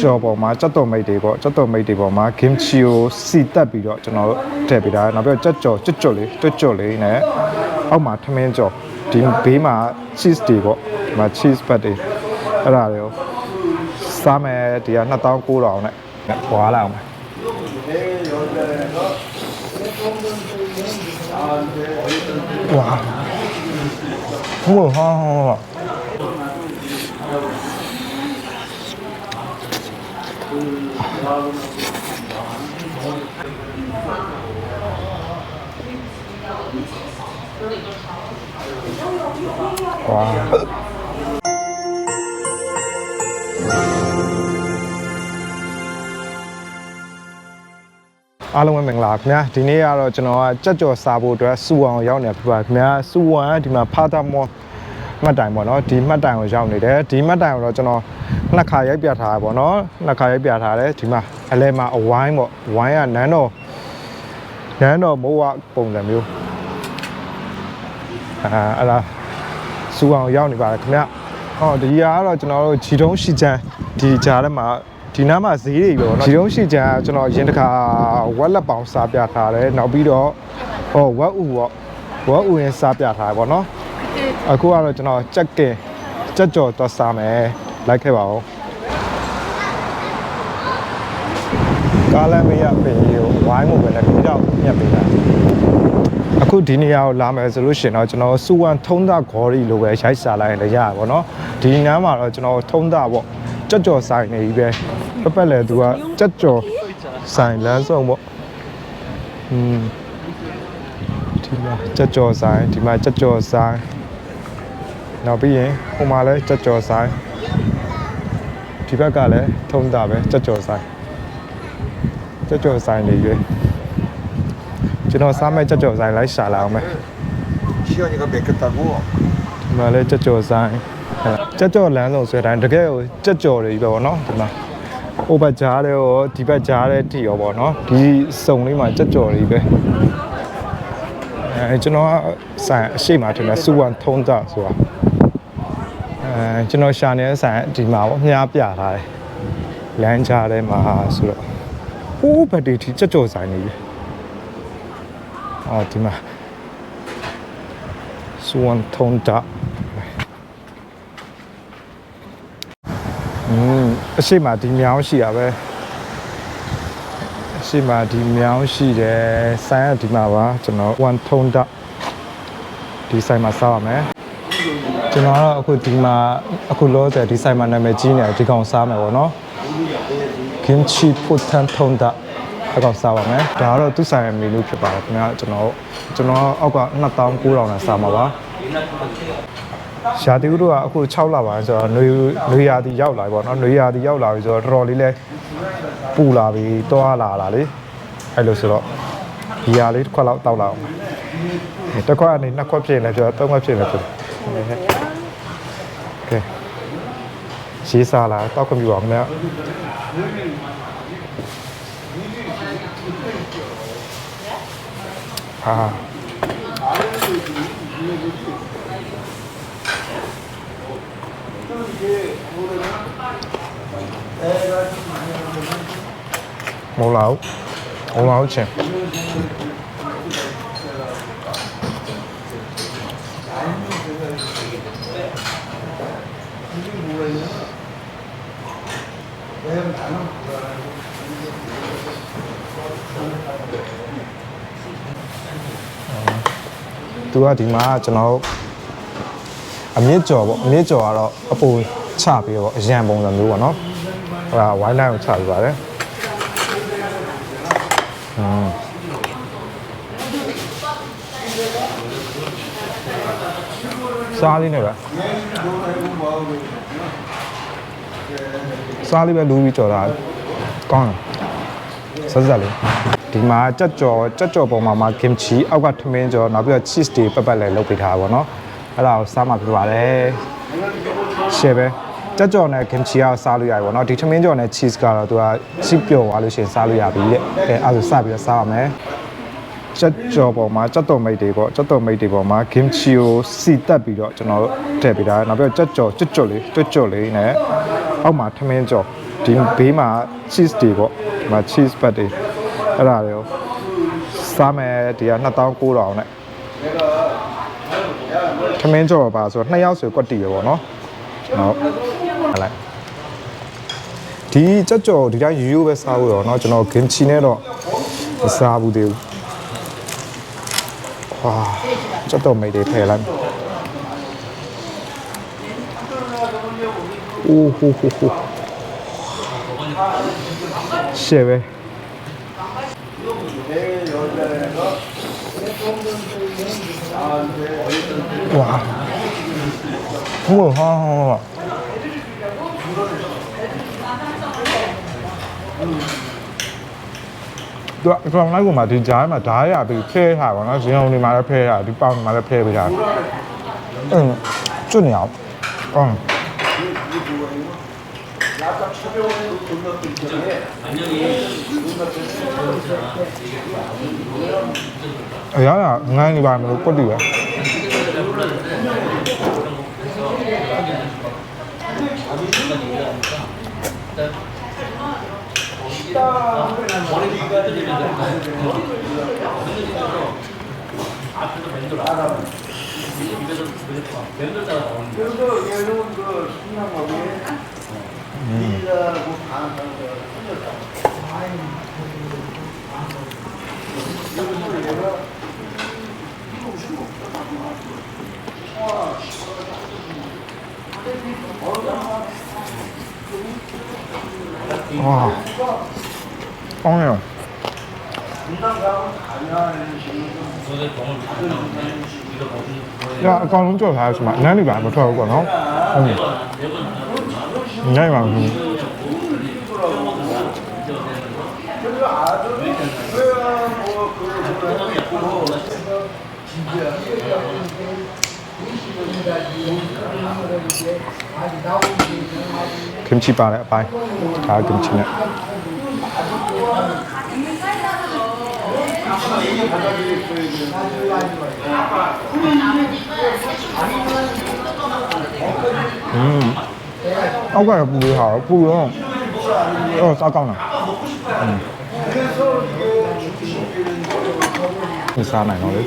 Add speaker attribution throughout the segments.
Speaker 1: ကြော်ပေါ်မှာကြက်တော်မိတ်တွေပေါ့ကြက်တော်မိတ်တွေပေါ်မှာ kimchi ကိုစီတက်ပြီးတော့ကျွန်တော်တို့ထည့်ပေးတာနောက်ပြီးတော့ကြက်ကြော်ကြွတ်ကြွတ်လေးကြွတ်ကြွတ်လေးနဲ့အောက်မှာထမင်းကြော်ဒီဘေးမှာ cheese တွေပေါ့ဒီမှာ cheese ပတ်တွေအဲ့ဒါတွေကိုစားမယ်ဒီက2900နဲ့ပွားလာအောင်မယ်ဝါဟိုဟာ ဟာဝါအားလုံးပဲမင်္ဂလာခင်ဗျာဒီနေ့ကတော့ကျွန်တော်ကကြက်ကြော်စားဖို့အတွက်စူအောင်ရောက်နေပြပါခင်ဗျာစူဝမ်ကဒီမှာဖာတာ မော့မှတ်တိုင်ပေါ့နော်ဒီမှတ်တိုင်ကိုရောက်နေတယ်ဒီမှတ်တိုင်ကိုတော့ကျွန်တော်နှစ်ခါရိုက်ပြထားတာပေါ့နော်နှစ်ခါရိုက်ပြထားတယ်ဒီမှာအလဲမှာအဝိုင်းပေါ့ဝိုင်းကနန်းတော်နန်းတော်မိုးဝပုံစံမျိုးအာအဲ့ဒါစူအောင်ရောက်နေပါတယ်ခင်ဗျဟောဒီဟာကတော့ကျွန်တော်တို့ဂျီတုံးရှိချမ်းဒီကြားထဲမှာဒီနားမှာဈေးတွေပဲပေါ့နော်ဂျီတုံးရှိချမ်းကကျွန်တော်ရင်တစ်ခါဝက်လက်ပေါင်စားပြထားတယ်နောက်ပြီးတော့ဟောဝက်ဥပေါ့ဝက်ဥရင်စားပြထားတယ်ပေါ့နော် အခုကတော့ကျွန်တော်ကြက်ကင်ကြက်ကြော်တော့စားမယ်လိုက်ခဲ့ပါဦးကားလမ်းမရပင်ကြီးကိုဝိုင်းမှုပဲနဲ့ကြောက်ညက်ပေးတာ အခုဒီနေရာကိုလာမယ်ဆိုလို့ရှိရင်တော့ကျွန်တော်စူဝမ်ထုံးသားဂေါ်ရီလိုပဲရိုက်စားလိုက်ရင်လည်းရပါဘောเนาะဒီနားမှာတော့ကျွန်တော်ထုံးသားပေါ့ကြက်ကြော်ဆိုင်နေပြီပဲပက်ပက်လေသူကကြက်ကြော်ဆိုင်လမ်းဆုံးပေါ့อืมဒီမှာကြက်ကြော်ဆိုင်ဒီမှာကြက်ကြော်ဆိုင် နောက်ပြီးရင်ဟိုမှာလည်းကြက်ကြော်ဆိုင်ဒီဘက်ကလည်းထုံးတာပဲကြက်ကြော်ဆိုင်ကြက်ကြော်ဆိုင်တွေရွေးကျွန်တော်စားမဲ့ကြက်ကြော်ဆိုင်လိုက်ရှာလာအောင်မယ်
Speaker 2: ရှီယောနီကဘေကတာကို
Speaker 1: ဒီမှာလည်းကြက်ကြော်ဆိုင်ကြက်ကြော်လမ်းဆုံးဆွဲတိုင်းတကယ်ကိုကြက်ကြော်တွေပဲပေါ့နော်ဒီမှာဟိုဘက်ကြားတဲ့ရောဒီဘက်ကြားတဲ့တီရောပေါ့နော်ဒီစုံလေးမှာကြက်ကြော်တွေပဲအဲကျွန်တော်ကဆိုင်အရှိမထင်တယ်စူဝန်ထုံးတာဆိုတာ အဲကျွန်တော်ရှာနေတဲ့ဆိုင်ဒီမှာဗောမြားပြထားတယ်လမ်းကြားထဲမှာဆိုတော့ဟိုးဘက်တီဒီကြက်ကြော်ဆိုင်နေပြီအော်ဒီမှာစဝမ်ထုံတာอืมအရှိမဒီမြောင်းရှိတာပဲအရှိမဒီမြောင်းရှိတယ်ဆိုင်ကဒီမှာပါကျွန်တော်ဝမ်ထုံတာဒီဆိုင်မှာစားရမယ် ကျွန်တော်ကတော့အခုဒီမှာအခုလောဆယ်ဒီဆိုင်မှာနာမည်ကြီးနေတယ်ဒီကောင်စားမယ်ပေါ့နော် kimchi putan thonda အကောင်စားပါမယ်ဒါကတော့သူ့ဆိုင်ရဲ့မီနူဖြစ်ပါတယ်ခင်ဗျာကျွန်တော်ကျွန်တော်အောက်က2900နဲ့စားမှာပါရှာတီဦးတို့ကအခု6လပါဆိုတော့ຫນွေຫນွေရာသီရောက်လာပြီပေါ့နော်ຫນွေရာသီရောက်လာပြီဆိုတော့တော်တော်လေးလဲပူလာပြီတွားလာလာလေအဲ့လိုဆိုတော့ဒီဟာလေးတစ်ခွက်လောက်တောက်လာအောင်တစ်ခွက်ကနေနှစ်ခွက်ဖြစ်ရင်လည်းပြောသုံးခွက်ဖြစ်ရင်လည်းပြော 오케이. 시사라 떡은 이거 없네요. 아. 몰라. 올라오지. သူကဒီမှာကျွန်တော်အမြင့်ကျော်ပေါ့အမြင့်ကျော်ကတော့အပူချပြီးတော့အရန်ပုံစံမျိုးပေါ့နော်ဟိုကဝိုင်းလိုက်ကိုချပြီးပါတယ်อืมစားလေးနဲ့ပဲ စားလေးပဲလူပြီးကြော်တာကောင်းတယ်ဆက်ဆက်လေးဒီမှာကြက်ကြော်ကြက်ကြော်ပေါ်မှာမှာ kimchi အောက်ကထမင်းကြော်နောက်ပြီးတော့ cheese တွေပတ်ပတ်လဲလုပ်ပေးထားတာပေါ့နော်အဲ့ဒါကိုစားမှပြပါတယ်ရှယ်ပဲကြက်ကြော်နဲ့ kimchi ကစားလို့ရတယ်ပေါ့နော်ဒီထမင်းကြော်နဲ့ cheese ကတော့သူကချိပျော်သွားလို့ရှိရင်စားလို့ရပြီတဲ့အဲအဲ့ဒါဆိုစပြီးတော့စားရမယ်ကြက်ကြော်ပေါ်မှာကြက်တော်မိတ်တွေပေါ့ကြက်တော်မိတ်တွေပေါ်မှာ kimchi ကိုစီတက်ပြီးတော့ကျွန်တော်တို့ထည့်ပေးတာနောက်ပြီးတော့ကြက်ကြော်ကြွတ်ကြွတ်လေးကြွတ်ကြွတ်လေးနဲ့ အောက်မှာထမင်းကြော် ဒီဘေးမှာ cheese တွေပေါ့ဒီမှာ cheese ပတ်တွေအဲ့ဒါတွေကိုစားမယ်ဒီက2900နဲ့ခမင်းကြော်ပါဆိုတော့2ယောက်ဆိုကွက်တီပဲပေါ့နော်ဟုတ်ဟလိုက်ဒီကြက်ကြော်ဒီတိုင်းရိုးရိုးပဲစားဖို့တော့เนาะကျွန်တော် kimchi နဲ့တော့မစားဘူးသေးဘူးဝါကြက်တော်မိတ်တွေထည့်လိုက် မယ်အိုးဟိုဟိုဟိုရှေ့ပဲဝါဟိုဟာဟာသူကကျွန်တော်လိုက်ကိုမှဒီကြားမှာဓားရပြီးဖဲထားပါတော့ဇင်းအောင်ဒီမှာလည်းဖဲထားဒီပေါင်ဒီမှာလည်းဖဲပေးထားအင်းကျွတ်နေအောင်အော် 좋은 것도 있잖아요. 야야, 응아이 마음을 없거든요. 앞에서 밴드로 알아. 밴드로 따라 나오는 거. 밴드, 얘는 그, 신나고. 와. 뻥이야. 야, 高中就还是蛮，能力蛮不错，我讲哦。嗯。 굉장히 많습니다. 김치 빠래 빠이 아 김치네 떡갈비 부위하고 부위에 이거 싸다나 음. cái xa này nó đấy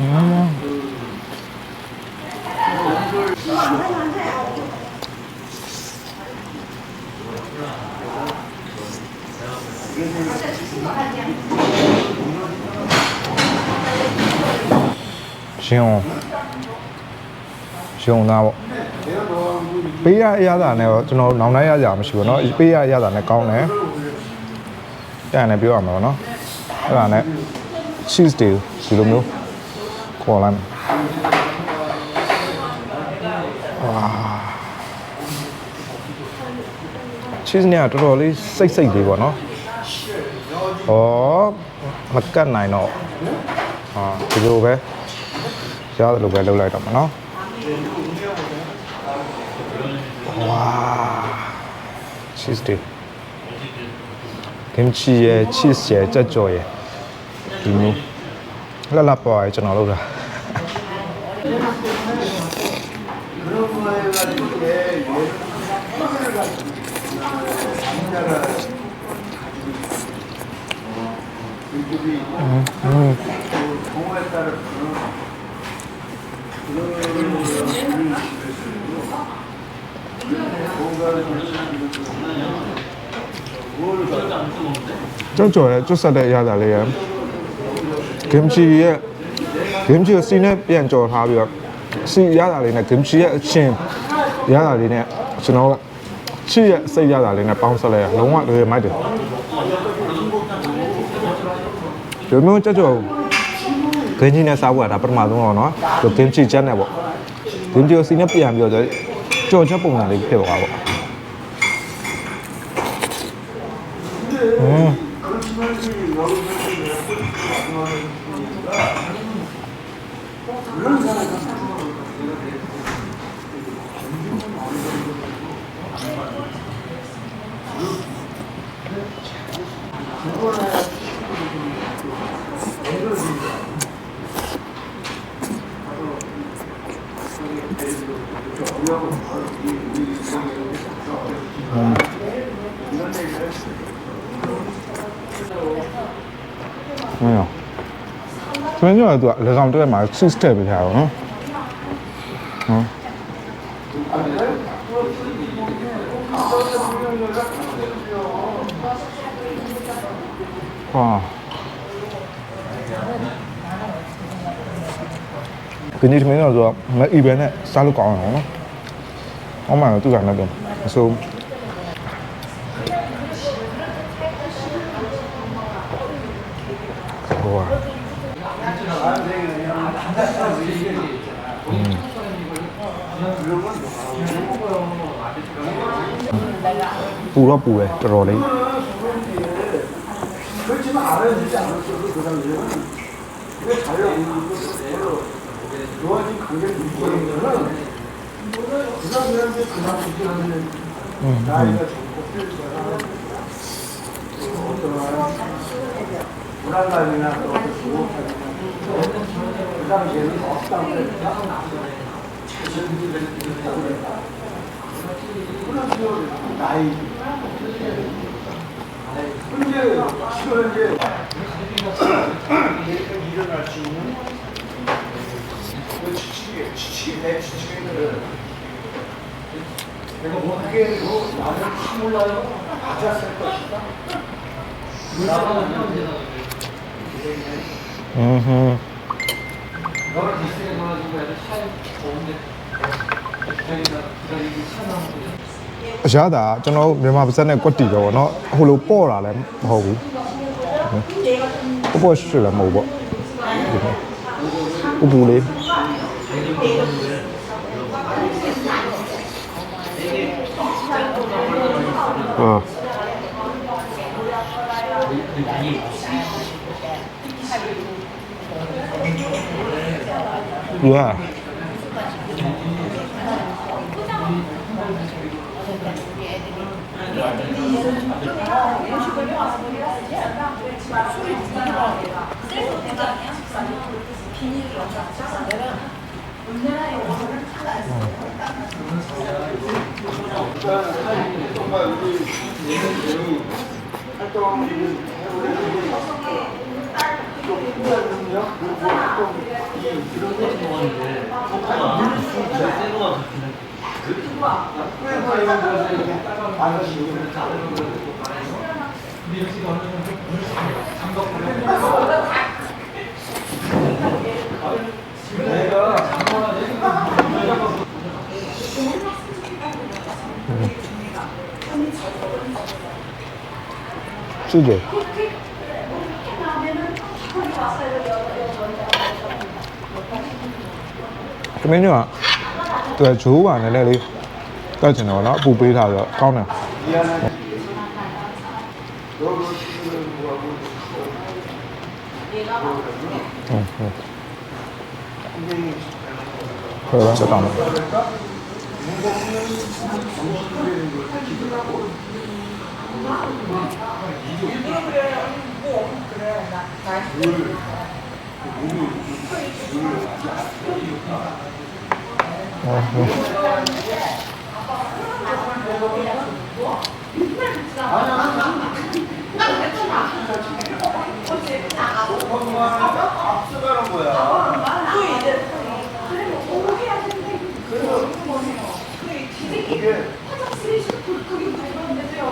Speaker 1: uhm.
Speaker 2: Thank you.
Speaker 1: ရှင်အောင်ရှင်အောင်သားပေါ့ပေးရအရသာနဲ့တော့ကျွန်တော်နောင်နိုင်ရကြမရှိဘူးเนาะပေးရအရသာနဲ့ကောင်းတယ်အဲ့ဒါနဲ့ပြောရမှာပေါ့เนาะအဲ့ဒါနဲ့ cheese တွေဒီလိုမျိုးခေါ်လိုက်မယ်ဝါ cheese เนี่ยတော်တော်လေးစိတ်စိတ်လေးပေါ့နော်ဩမကတ်နိုင်တော့ဟာဒီလိုပဲ ရတယ်လို့ပဲလုပ်လိုက်တော့မှာနော်ဝါ cheese တွေ kimchi ရယ် cheese ရယ်ကြက်ကြော်ရယ်ဒီမျိုးလှလှပေါ်ရယ်ကျွန်တော်လုပ်တာ ကြောက်ကြော်ရယ်ကျွတ်ဆက်တဲ့အရသာလေးရယ် kimchi ရဲ့ kimchi ကိုစီနဲ့ပြန်ကြော်ထားပြီးတော့စီရတာလေးနဲ့ kimchi ရဲ့အချင်းရတာလေးနဲ့ကျွန်တော်ကချစ်ရဲ့စိတ်ရတာလေးနဲ့ပေါင်းဆက်လိုက်ရလုံးဝလွယ်မိုက်တယ်ဒီမျိုးကြောက်ကြော် ဂင်းကြီးနဲ့စားဖို့ကဒါပထမဆုံးတော့နော်ဒီ kimchi ချက်နဲ့ပေါ့ kimchi ကိုစီနဲ့ပြန်ပြီးတော့ကြော်ချက်ပုံစံလေးဖြစ်သွားပေါ့อืม 음. 没有，这边就是短，这上面都在买吃这边，嗯，嗯。跟你前面说，我们一边呢，啥都搞完了。 엄마는 어떻게 안 하든. 그래서 우와. 음. 불어부에 들어오래.
Speaker 2: 그렇지만 알아주지 않았어도 그 당시에는 왜 자기가 보는 것을 내로 좋아진 관계를 유지하는 거는 그러나 그 당시에는 없다고 그랬다. 나이. 현재, 현재, 일어날 수 있는 지치기, 지치기, 내 지치기들은 내가 뭐 하게 뭐 나를 힘을라도 가졌을 것이다.
Speaker 1: 음.
Speaker 3: 너를 디스에 넣어가지고 애들 차에 오는데 기다리다 기다리기 차 나오는데
Speaker 1: အရသာကျွန်တော်တို့မြန်မာပါဇက်နဲ့ကွက်တီတော့ဗောနော်ဟိုလိုပေါ့တာလည်းမဟုတ်ဘူးပေါ့ပေါ့ရှိလည်းမဟုတ်ပေါ့ဥပူလေး
Speaker 2: 어. 우와. 이 내가 CJ. ။သ
Speaker 3: မင်းညကသူကဂျိုးပါနဲ့လဲလေးတက်ချင်တော့နော်အ
Speaker 2: ပူပေးထားတော့ကောင်းတယ်ဟုတ်ဟုတ်ဟုတ်လားစ
Speaker 1: တောင်း 그래. 뭐 그래. 나 나이. 앞서가는 거야. 또 이제 그래
Speaker 2: 뭐 오해야 되는데
Speaker 1: 그거
Speaker 2: 뭐해요.
Speaker 1: 그래 이게
Speaker 2: 화장실이 불끄기 때문에. 게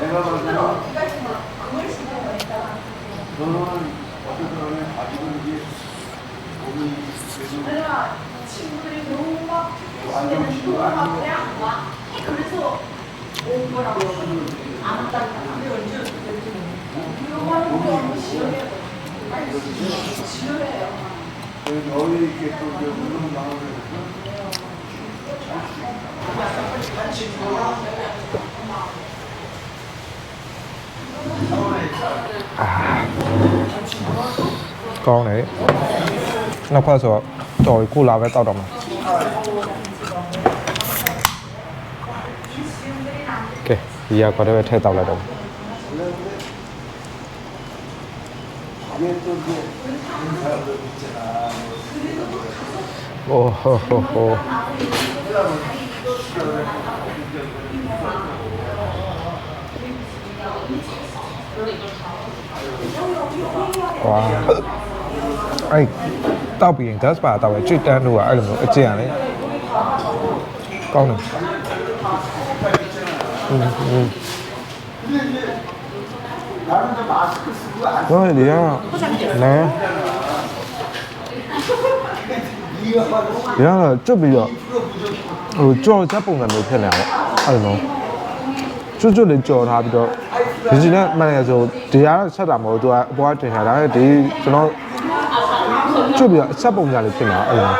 Speaker 2: 내가 봤을 때 너는 어쨌든 간에 가지고 있는 몸이 계속
Speaker 4: 친구들이 너무 막
Speaker 2: 안정시키고 아니고
Speaker 4: 그래서 온 거라고 안 왔다니까 이런 말은 너무 싫어해요 싫어해요
Speaker 2: 너희 이렇게 또 이제 운동 나오면서
Speaker 1: ကောင်းတယ်နောက်ခွက်ဆိုတော့တော်ကိုလာပဲတောက်တော့မှာကဲဒီရခေါ်တော့ထည့်တောက်လိုက်တော့ โอ้โหโหโห ဝါအဲ့တောက်ပြီးရင် gas ပါတောက်ရဲချစ်တန်းတို့ကအဲ့လိုမျိုးအကျင့်ရတယ်ကောင်းတယ်
Speaker 2: ဟင်းဟင်းဟုတ်
Speaker 1: တယ်ရောနဲရောကျွတ်ပြီးတော့ဟိုကြော်ချက်ပုံစံမျိုးဖြစ်နေတာပေါ့အဲ့လိုကျွတ်ကျွတ်လေးကြော်ထားပြီးတော့ ဒီစီနဲ့မှန်တယ်ဆိုဒီကတော့ချက်တာမဟုတ်သူကအပေါ်ကတင်ထားတာဒါပေမဲ့ဒီကျွန်တော်ကျွတ်ပြီးတော့အချက်ပုံစံလေးဖြစ်လာအဲ့လို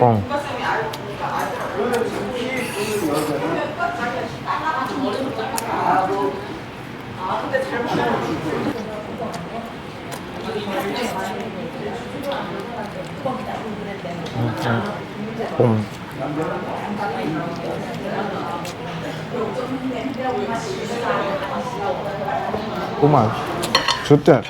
Speaker 1: ပုံ아 근데 잘못 음. 꼬마, 좋다.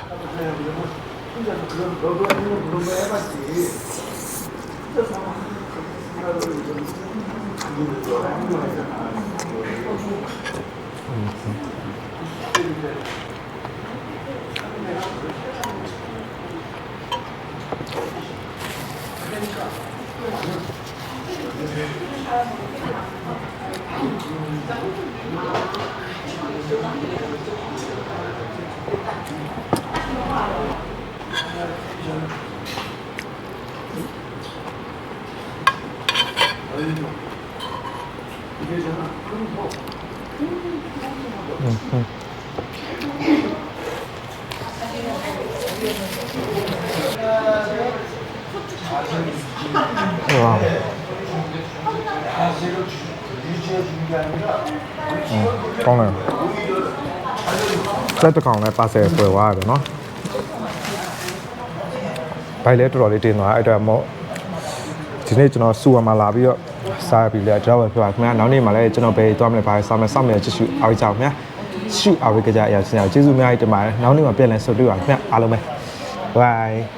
Speaker 1: ကောင်းတယ်စက်တစ်ကောင်လည်းပါဆယ်ပွဲသွားရတယ်နော်ဘိုင်လဲတော်တော်လေးတင်သွားအဲ့အတွက်မို့ဒီနေ့ကျွန်တော်စူဝါမှာလာပြီးတော့စားပြီးလဲကျွန်တော်ပဲပြောပါခင်ဗျာနောက်နေ့မှလည်းကျွန်တော်ပဲသွားမယ်ဘာစားမယ်စောင့်မယ်ကြည့်ရှုအားကြပါခင်ဗျာ ရှုအားဝေးကြကြအရာချင်းအောင်ကျေးဇူးအများကြီးတင်ပါတယ်နောက်နေ့မှပြန်လည်ဆုံတွေ့ပါခင်ဗျာအားလုံးပဲ bye